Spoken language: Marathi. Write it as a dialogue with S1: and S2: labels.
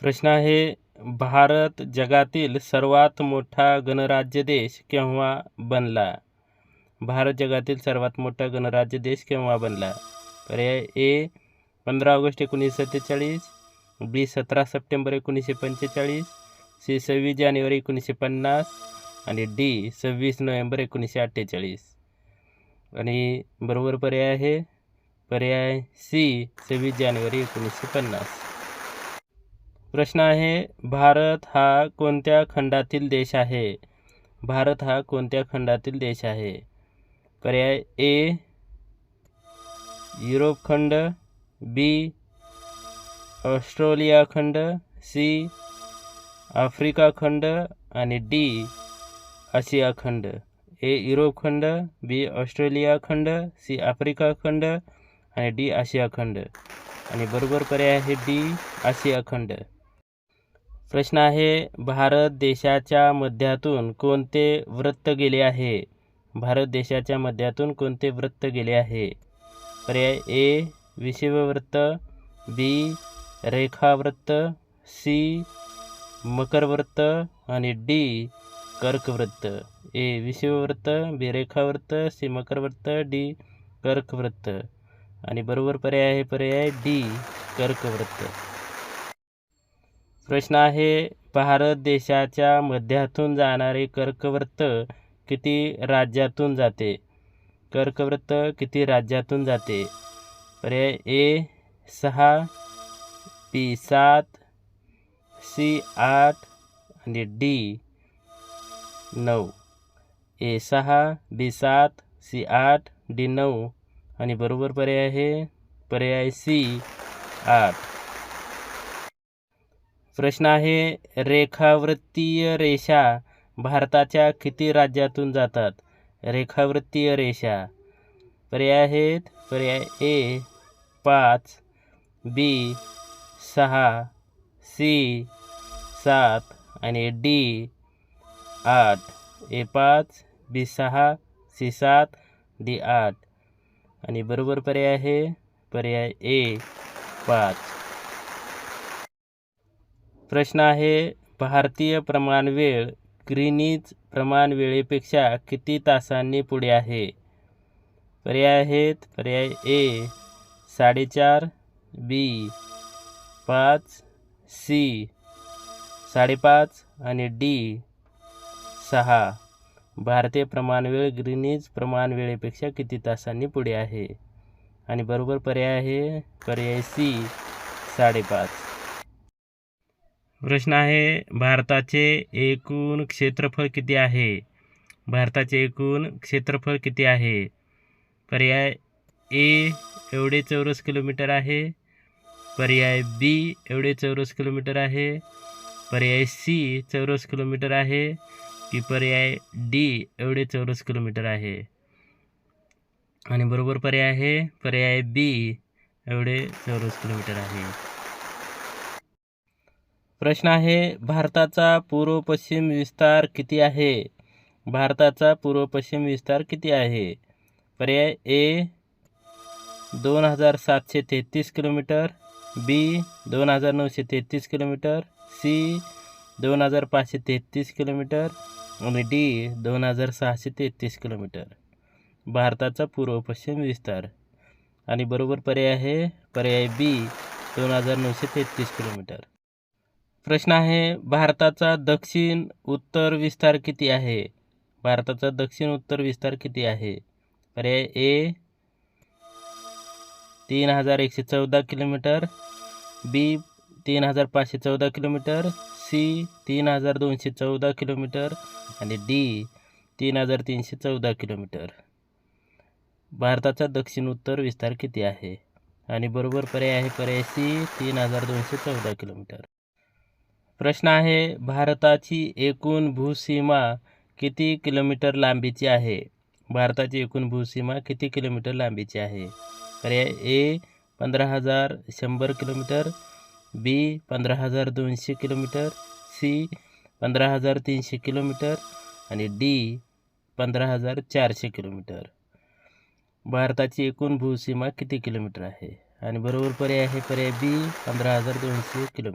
S1: प्रश्न आहे भारत जगातील सर्वात मोठा गणराज्य देश केव्हा बनला? भारत जगातील सर्वात मोठा गणराज्य देश केव्हा बनला? पर्याय ए पंधरा ऑगस्ट एकोणीसशे सत्तेचाळीस बी सतरा सप्टेंबर एकोणीसशे पंचेचाळीस सी सव्वीस जानेवारी एकोणीसशे पन्नास आणि डी सव्वीस नोव्हेंबर एकोणीसशे अठ्ठेचाळीस. आणि बरोबर पर्याय आहे? पर्याय सी सव्वीस जानेवारी एकोणीसशे पन्नास. प्रश्न आहे भारत हा कोणत्या खंडातील देश आहे? भारत हा कोणत्या खंडातील देश आहे? पर्याय ए युरोप खंड बी ऑस्ट्रेलिया खंड सी आफ्रिका खंड आणि डी आशिया खंड. ए युरोप खंड बी ऑस्ट्रेलिया खंड सी आफ्रिका खंड आणि डी आशिया खंड. आणि बरोबर पर्याय आहे डी आशिया खंड. प्रश्न आहे भारत देशाच्या मध्यातून कोणते वृत्त गेले आहे? भारत देशाच्या मध्यातून कोणते वृत्त गेले आहे? पर्याय ए विषववृत्त बी रेखावृत्त सी मकरवृत्त आणि डी कर्कवृत्त. ए विषुववृत्त बी रेखावृत्त सी मकरवृत्त डी कर्कवृत्त. आणि बरोबर पर्याय आहे पर्याय डी कर्कवृत्त. प्रश्न आहे भारत देशाच्या मध्यातून जाणारे कर्कवृत्त किती राज्यातून जाते? कर्कवृत्त किती राज्यातून जाते? पर्याय ए सहा बी सात सी आठ आणि डी नऊ. ए सहा बी सात सी आठ डी नऊ आणि बरोबर पर्याय आहे पर्याय सी आठ. प्रश्न आहे रेखावृत्तीय रेषा भारताच्या किती राज्यातून जातात? रेखावृत्तीय रेषा. पर्याय आहेत पर्याय ए पाच बी सहा सी सात आणि डी आठ. ए पाच बी सहा सी सात डी आठ. आणि बरोबर पर्याय आहे पर्याय ए पाच. प्रश्न आहे भारतीय प्रमाणवेळ ग्रीनिज प्रमाण वेळेपेक्षा किती तासांनी पुढे आहे? पर्याय आहेत पर्याय ए साडेचार बी पाच सी साडेपाच आणि डी सहा. भारतीय प्रमाणवेळ ग्रीनिज प्रमाण वेळेपेक्षा किती तासांनी पुढे आहे? आणि बरोबर पर्याय आहे पर्याय सी साडेपाच. प्रश्न आहे भारताचे एकूण क्षेत्रफळ किती आहे? भारताचे एकूण क्षेत्रफळ किती आहे? पर्याय ए एवढे चौरस किलोमीटर आहे. पर्याय बी एवढे चौरस किलोमीटर आहे. पर्याय सी चौरस किलोमीटर आहे. की पर्याय डी एवढे चौरस किलोमीटर आहे. आणि बरोबर पर्याय आहे पर्याय बी एवढे चौरस किलोमीटर आहे. प्रश्न आहे भारताचा पूर्व पश्चिम विस्तार किती आहे? भारताचा पूर्व पश्चिम विस्तार किती आहे? पर्याय ए दोन हजार सातशे तेहतीस किलोमीटर बी दोन हजार नऊशे तेहतीस किलोमीटर सी दोन हजार पाचशे तेहतीस किलोमीटर आणि डी दोन हजार सहाशे तेहतीस किलोमीटर. भारताचा पूर्व पश्चिम विस्तार. आणि बरोबर पर्याय आहे पर्याय बी दोन हजार नऊशे तेहतीस किलोमीटर. प्रश्न आहे भारताचा दक्षिण उत्तर विस्तार किती आहे? भारताचा दक्षिण उत्तर विस्तार किती आहे? पर्याय ए तीन हजार एकशे चौदा किलोमीटर. बी तीन हजार पाचशे चौदा किलोमीटर. सी तीन हजार दोनशे चौदा किलोमीटर. आणि डी तीन हजार तीनशे चौदा किलोमीटर. भारताचा दक्षिण उत्तर विस्तार किती आहे? आणि बरोबर पर्याय आहे पर्याय सी तीन हजार दोनशे चौदा किलोमीटर. प्रश्न आहे भारताची एकूण भूसीमा किती किलोमीटर लांबीची आहे? भारताची एकूण भूसीमा किती किलोमीटर लांबीची आहे? पर्याय ए पंधरा हजार शंभर किलोमीटर बी पंधरा हजार दोनशे किलोमीटर सी पंधरा हजार तीनशे किलोमीटर आणि डी पंधरा हजार चारशे किलोमीटर. भारताची एकूण भूसीमा किती किलोमीटर आहे? आणि बरोबर पर्याय आहे पर्याय बी पंधरा हजार दोनशे किलोमीटर.